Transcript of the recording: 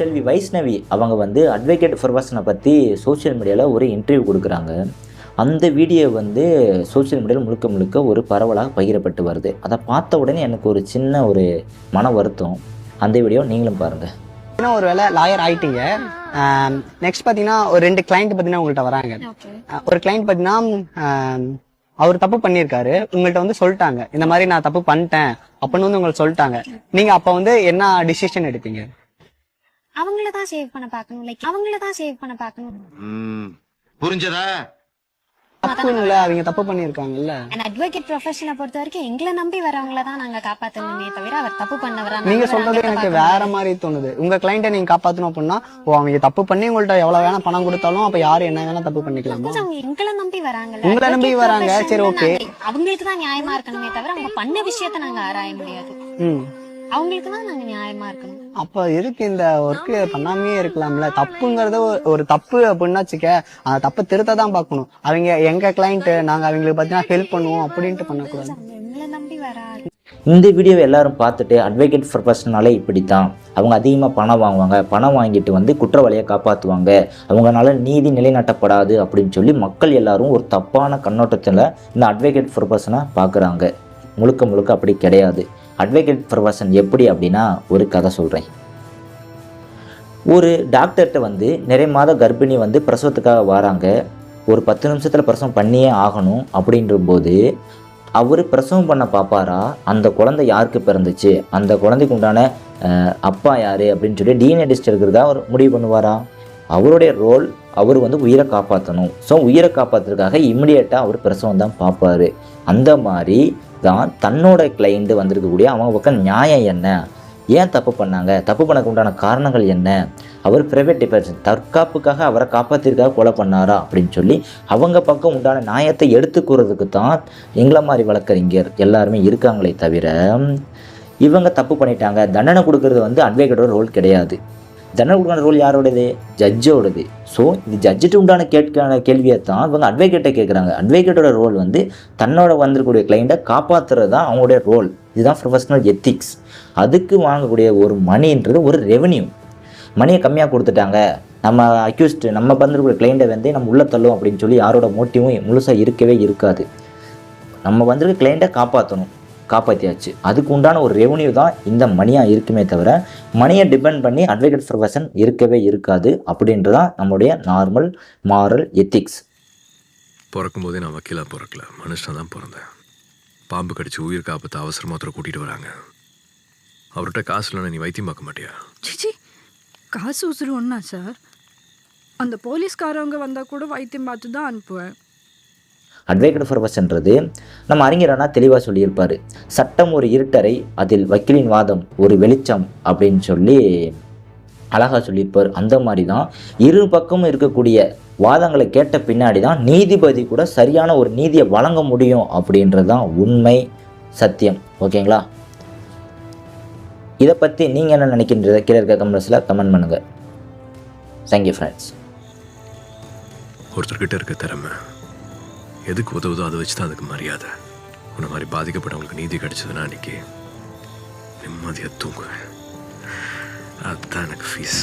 செல்வி வைஷ்ணவி அவங்க வந்து அட்வொகேட் ஃபர்வாசனை பற்றி சோஷியல் மீடியாவில் ஒரு இன்டர்வியூ கொடுக்குறாங்க. அந்த வீடியோ வந்து சோஷியல் மீடியாவில் முழுக்க முழுக்க ஒரு பரவலாக பகிரப்பட்டு வருது. அதை பார்த்த உடனே எனக்கு ஒரு சின்ன ஒரு மன வருத்தம். அந்த வீடியோ நீங்களும் பாருங்கள் பார்த்தீங்கன்னா ஒரு வேளை லாயர் ஆயிட்டீங்க. நெக்ஸ்ட் பார்த்தீங்கன்னா ஒரு ரெண்டு கிளைண்ட் பார்த்தீங்கன்னா உங்கள்கிட்ட வராங்க. ஒரு கிளைண்ட் பார்த்தீங்கன்னா அவர் தப்பு பண்ணியிருக்காரு. உங்கள்கிட்ட வந்து சொல்லிட்டாங்க. இந்த மாதிரி நான் தப்பு பண்ணிட்டேன் அப்படின்னு வந்து உங்களுக்கு சொல்லிட்டாங்க. நீங்க அப்ப வந்து என்ன டிசிஷன் எடுப்பீங்க அவங்கள தான் சேவ் பண்ண பார்க்கணும். லைக் அவங்கள தான் சேவ் பண்ண பார்க்கணும். ம். புரிஞ்சதா? தப்பு இல்ல அவங்க தப்பு பண்ணியிருக்காங்கல்ல. அண்ட் அட்வொகேட் ப்ரொஃபஷனை பொறுத்த வரைக்கும் எங்களை நம்பி வரவங்கள தான் நாங்க காப்பாத்தணுமே தவிர அவர் தப்பு பண்ணவரா நீங்க சொல்றது எனக்கு வேற மாதிரி தோணுது. உங்க கிளைண்ட்டை நீங்க காப்பாத்தணும் அப்படின்னா ஓ அவங்க தப்பு பண்ணி உங்கள்ட்ட எவ்வளவு வேணா பணம் கொடுத்தாலும் அப்ப யாரு என்ன வேணா தப்பு பண்ணிக்கலாமா? அவங்க எங்களை நம்பி வராங்கல்ல. உங்களை நம்பி வராங்க, சரி. நாங்க- அவங்களுக்கு தான் நியாயமா இருக்கணுமே தவிர அவங்க பண்ண விஷயத்த நாங்க ஆராய முடியாது. ம். அவங்களுக்கு தான் நாங்க நியாயமா இருக்கணும். அப்ப எதுக்கு இந்த ஒர்க் பண்ணாமே இருக்கலாம்ல? தப்புங்கிறது ஒரு- தப்பு அப்படின்னா வச்சுக்க அந்த தப்பை திருத்த தான் பார்க்கணும். அவங்க எங்க கிளைண்ட் நாங்க அவங்களுக்கு பார்த்தீங்கன்னா ஹெல்ப் பண்ணுவோம் அப்படின்ட்டு பண்ணக்கூடாது. இந்த வீடியோவை எல்லாரும் பார்த்துட்டு அட்வொகேட் ப்ரொஃபஷனாலே இப்படி தான் அவங்க அதிகமாக பணம் வாங்குவாங்க. பணம் வாங்கிட்டு வந்து குற்றவாளியை காப்பாற்றுவாங்க அவங்களால நீதி நிலைநாட்டப்படாது அப்படின்னு சொல்லி மக்கள் எல்லாரும் ஒரு தப்பான கண்ணோட்டத்தில் இந்த அட்வொகேட் ப்ரொஃபஷனை பார்க்குறாங்க. முழுக்க முழுக்க அப்படி கிடையாது. அட்வொகேட் ப்ரொஃபஷன் எப்படி அப்படின்னா ஒரு கதை சொல்கிறேன் ஒரு டாக்டர்கிட்ட வந்து நிறைய மாத கர்ப்பிணி வந்து பிரசவத்துக்காக வராங்க. ஒரு பத்து நிமிஷத்தில் பிரசவம் பண்ணியே ஆகணும் அப்படின்ற போது அவர் பிரசவம் பண்ண பார்ப்பாரா அந்த குழந்தை யாருக்கு பிறந்துச்சு? அந்த குழந்தைக்கு உண்டான அப்பா யார்? அப்படின்னு சொல்லி டிஎன்ஏ டெஸ்ட் எடுக்கிறதா அவர் முடிவு பண்ணுவாரா? அவருடைய ரோல் அவர் வந்து உயிரை காப்பாற்றணும் ஸோ உயிரை காப்பாற்றுறதுக்காக இம்மிடியேட்டாக அவர் பிரசவம் தான் பார்ப்பாரு அந்த மாதிரி தான் தன்னோட கிளைண்ட்டு வந்திருக்கக்கூடிய அவங்க பக்கம் நியாயம் என்ன? ஏன் தப்பு பண்ணாங்க? தப்பு பண்ணக்கு உண்டான காரணங்கள் என்ன? அவர் ப்ரைவேட் டிபர்ஷன் தற்காப்புக்காக அவரை காப்பாற்றிருக்காக கொலை பண்ணாரா? அப்படின்னு சொல்லி அவங்க பக்கம் உண்டான நியாயத்தை எடுத்துக்கிறதுக்கு தான் எங்களை மாதிரி வழக்கறிஞர் எல்லாருமே இருக்காங்களே தவிர இவங்க தப்பு பண்ணிட்டாங்க. தண்டனை கொடுக்கறது வந்து அட்வொகேட்டோட ரோல் கிடையாது. ஜெனரல் கொடுக்கான ரோல் யாரோடது ஜட்ஜோடது ஸோ இது ஜட்ஜுட்டு உண்டான கேட்கான கேள்வியை தான் இவங்க அட்வொகேட்டை கேட்குறாங்க. அட்வொகேட்டோட ரோல் வந்து தன்னோட வந்திருக்கக்கூடிய கிளைண்ட்டை காப்பாற்றுறது தான் அவங்களுடைய ரோல் இதுதான் ப்ரொஃபஷனல் எத்திக்ஸ் அதுக்கு வாங்கக்கூடிய ஒரு மணின்றது ஒரு ரெவன்யூ மணியை கம்மியாக கொடுத்துட்டாங்க. நம்ம அக்யூஸ்ட் நம்ம வந்திருக்கிற கிளைண்ட்டை வந்து நம்ம உள்ளே தள்ளும் அப்படின்னு சொல்லி யாரோட மோட்டிவும் முழுசாக இருக்கவே இருக்காது. நம்ம வந்திருக்க கிளைண்ட்டை காப்பாற்றணும் காப்பாற்றியாச்சு அதுக்கு உண்டான ஒரு ரெவன்யூ தான் இந்த மணியாக இருக்குமே தவிர மணியை டிபெண்ட் பண்ணி அட்வொகேட் ப்ரொஃபஷன் இருக்கவே இருக்காது அப்படின்றது தான் நம்முடைய நார்மல் மாரல் எத்திக்ஸ் பிறக்கும் போதே நான் வக்கீலாக பிறக்கல. மனுஷனாக தான் பிறந்தேன். பாம்பு கடிச்சு உயிர் காப்பாற்ற அவசரமாக ஒருத்தரை கூட்டிகிட்டு வராங்க. அவர்கிட்ட காசு இல்லைன்னா நீ வைத்தியம் பார்க்க மாட்டியா? சிச்சி காசு உசுறு ஒன்றா சார்? அந்த போலீஸ்காரவங்க வந்தால் கூட வைத்தியம் பார்த்து தான் அனுப்புவேன். அட்வொகேட் ப்ரொஃபஷன்றது நம்ம அறிஞரானா தெளிவாக சொல்லியிருப்பார். சட்டம் ஒரு இருட்டரை அதில் வக்கீலின் வாதம் ஒரு வெளிச்சம் அப்படின்னு சொல்லி அழகாக சொல்லியிருப்பார். அந்த மாதிரி தான் இரு பக்கமும் இருக்கக்கூடிய வாதங்களை கேட்ட பின்னாடி தான் நீதிபதி கூட சரியான ஒரு நீதியை வழங்க முடியும் அப்படின்றது தான் உண்மை சத்தியம். ஓகேங்களா? இதை பற்றி நீங்கள் என்ன நினைக்கின்றத கீழே இருக்க கமெண்ட்ஸில் கமெண்ட் பண்ணுங்கள் தேங்க்யூ ஃப்ரெண்ட்ஸ் ஒருத்தர்கிட்ட இருக்க திறமை. எதுக்கு உதவுதோ அதை வச்சு தான் அதுக்கு மரியாதை. உன்னை மாதிரி பாதிக்கப்பட்டவங்களுக்கு நீதி கிடைச்சதுன்னா அன்னைக்கு நிம்மதியாக தூங்குவேன். அதுதான் எனக்கு ஃபீஸ்